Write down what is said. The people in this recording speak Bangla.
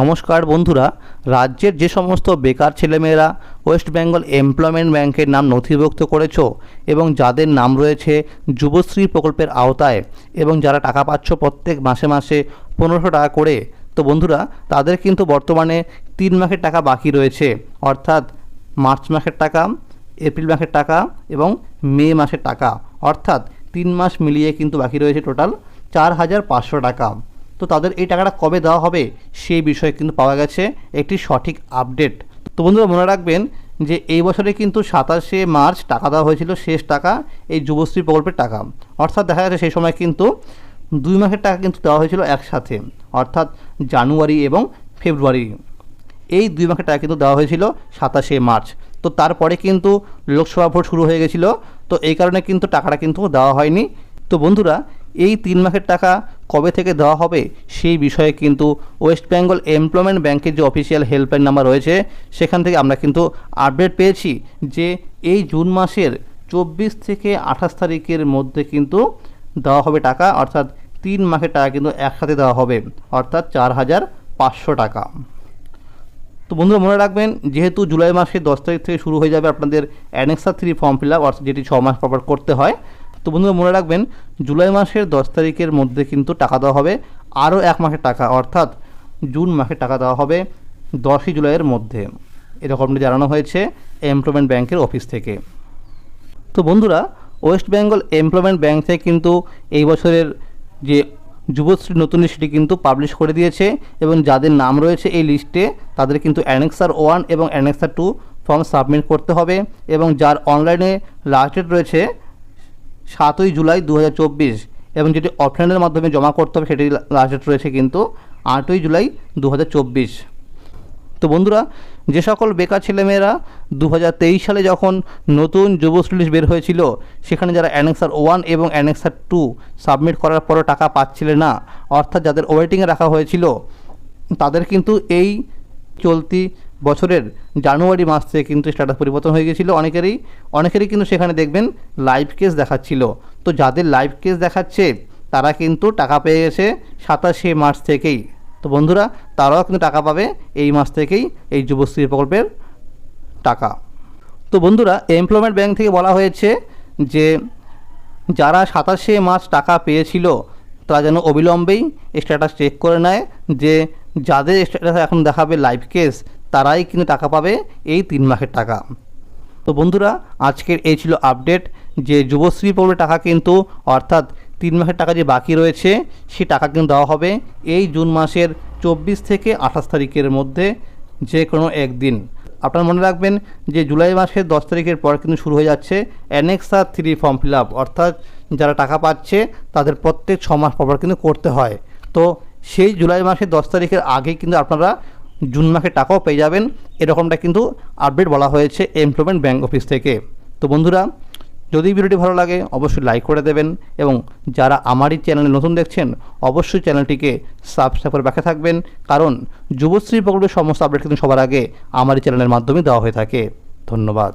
নমস্কার বন্ধুরা, রাজ্যের যে সমস্ত বেকার ছেলেমেয়েরা ওয়েস্ট বেঙ্গল এমপ্লয়মেন্ট ব্যাংকের নাম নথিভুক্ত করেছ এবং যাদের নাম রয়েছে যুবশ্রী প্রকল্পের আওতায় এবং যারা টাকা পাচ্ছ প্রত্যেক মাসে মাসে পনেরোশো টাকা করে, তো বন্ধুরা, তাদের কিন্তু বর্তমানে তিন মাসের টাকা বাকি রয়েছে। অর্থাৎ মার্চ মাসের টাকা, এপ্রিল মাসের টাকা এবং মে মাসের টাকা। অর্থাৎ তিন মাস মিলিয়ে কিন্তু বাকি রয়েছে টোটাল চার হাজার পাঁচশো টাকা। তো তাদের এই টাকাটা কবে দেওয়া হবে সেই বিষয়ে কিন্তু পাওয়া গেছে একটি সঠিক আপডেট। তো বন্ধুরা মনে রাখবেন যে এই বছরে কিন্তু সাতাশে মার্চ টাকা দেওয়া হয়েছিল, শেষ টাকা, এই যুবশ্রী প্রকল্পের টাকা। অর্থাৎ দেখা যাচ্ছে সেই সময় কিন্তু দুই মাসের টাকা কিন্তু দেওয়া হয়েছিল একসাথে, অর্থাৎ জানুয়ারি এবং ফেব্রুয়ারি। এই দুই মাসের টাকা কিন্তু দেওয়া হয়েছিল সাতাশে মার্চ। তো তারপরে কিন্তু লোকসভা ভোট শুরু হয়ে গেছিল, তো এই কারণে কিন্তু টাকাটা কিন্তু দেওয়া হয়নি। তো বন্ধুরা, এই তিন মাসের টাকা কবে থেকে দেওয়া হবে সেই বিষয়ে কিন্তু ওয়েস্ট বেঙ্গল এমপ্লয়মেন্ট ব্যাংকের যে অফিসিয়াল হেল্পলাইন নাম্বার রয়েছে, সেখান থেকে আমরা কিন্তু আপডেট পেয়েছি যে এই জুন মাসের চব্বিশ থেকে আঠাশ তারিখের মধ্যে কিন্তু দেওয়া হবে টাকা, অর্থাৎ তিন মাসের টাকা কিন্তু একসাথে দেওয়া হবে, অর্থাৎ চার হাজার পাঁচশো টাকা। তো বন্ধুরা, মনে রাখবেন, যেহেতু জুলাই মাসের দশ তারিখ থেকে শুরু হয়ে যাবে আপনাদের annexure three form fill up অর্থাৎ যেটি ছ মাস পর পর করতে হয় তো বন্ধুরা মনে রাখবেন, জুলাই মাসের দশ তারিখের মধ্যে কিন্তু টাকা দেওয়া হবে। আরও এক মাসের টাকা, অর্থাৎ জুন মাসের টাকা দেওয়া হবে দশই জুলাইয়ের মধ্যে। এরকমটি জানানো হয়েছে এমপ্লয়মেন্ট ব্যাংকের অফিস থেকে। তো বন্ধুরা, ওয়েস্ট বেঙ্গল এমপ্লয়মেন্ট ব্যাংক থেকে কিন্তু এই বছরের যে যুবশ্রী নতুন লিস্টটি কিন্তু পাবলিশ করে দিয়েছে এবং যাদের নাম রয়েছে এই লিস্টে, তাদের কিন্তু অ্যানেক্সার ওয়ান এবং অ্যানেক্সার টু ফর্ম সাবমিট করতে হবে এবং যার অনলাইনে লাস্ট ডেট রয়েছে সাতই জুলাই দু হাজার চব্বিশ এবং যেটি অফলাইনের মাধ্যমে জমা করতে হবে সেটি লাস্ট ডেট রয়েছে কিন্তু আটই জুলাই দু হাজার চব্বিশ। তো বন্ধুরা, যে সকল বেকার ছেলেমেয়েরা দু হাজার তেইশ সালে যখন নতুন যুবশ্রী বের হয়েছিল, সেখানে যারা অ্যানেক্সার ওয়ান এবং অ্যানেক্সার টু সাবমিট করার পরও টাকা পাচ্ছিলেন না, অর্থাৎ যাদের ওয়েটিংয়ে রাখা হয়েছিল, তাদের কিন্তু এই চলতি বছরের জানুয়ারি মাস থেকে কিন্তু স্ট্যাটাস পরিবর্তন হয়ে গেছিল অনেকেরই অনেকেরই কিন্তু সেখানে দেখবেন লাইভ কেস দেখাচ্ছিল। তো যাদের লাইভ কেস দেখাচ্ছে, তারা কিন্তু টাকা পেয়ে গেছে সাতাশে মার্চ থেকেই। তো বন্ধুরা, তারাও কিন্তু টাকা পাবে এই মাস থেকেই এই যুবশ্রী প্রকল্পের টাকা। তো বন্ধুরা এমপ্লয়মেন্ট ব্যাংক থেকে বলা হয়েছে যে, যারা সাতাশে মার্চ টাকা পেয়েছিল, তারা যেন অবিলম্বেই স্ট্যাটাস চেক করে নেয় যে, যাদের স্ট্যাটাস এখন দেখাবে লাইভ কেস তারাই কিন্তু টাকা পাবে এই তিন মাসের টাকা। তো বন্ধুরা, আজকের এই ছিল আপডেট যে যুবশ্রী প্রকল্পের টাকা কিন্তু, অর্থাৎ তিন মাসের টাকা যে বাকি রয়েছে, সে টাকা কিন্তু দেওয়া হবে এই জুন মাসের চব্বিশ থেকে আঠাশ তারিখের মধ্যে যে কোনো একদিন। আপনারা মনে রাখবেন যে জুলাই মাসের দশ তারিখের পর কিন্তু শুরু হয়ে যাচ্ছে annexure three form fill up অর্থাৎ যারা টাকা পাচ্ছে, তাদের প্রত্যেক ছ মাস পর পর কিন্তু করতে হয়। তো সেই জুলাই মাসের দশ তারিখের আগে কিন্তু আপনারা জুন মাসে টাকাও পেয়ে যাবেন। এরকমটা কিন্তু আপডেট বলা হয়েছে এমপ্লয়মেন্ট ব্যাঙ্ক অফিস থেকে। তো বন্ধুরা, যদি ভিডিওটি ভালো লাগে, অবশ্যই লাইক করে দেবেন এবং যারা আমারই চ্যানেলে নতুন দেখছেন, অবশ্যই চ্যানেলটিকে সাবস্ক্রাইব করে রাখা থাকবেন। কারণ যুবশ্রী প্রকল্পের সমস্ত আপডেট কিন্তু সবার আগে আমারই চ্যানেলের মাধ্যমে দেওয়া হয়ে থাকে। ধন্যবাদ।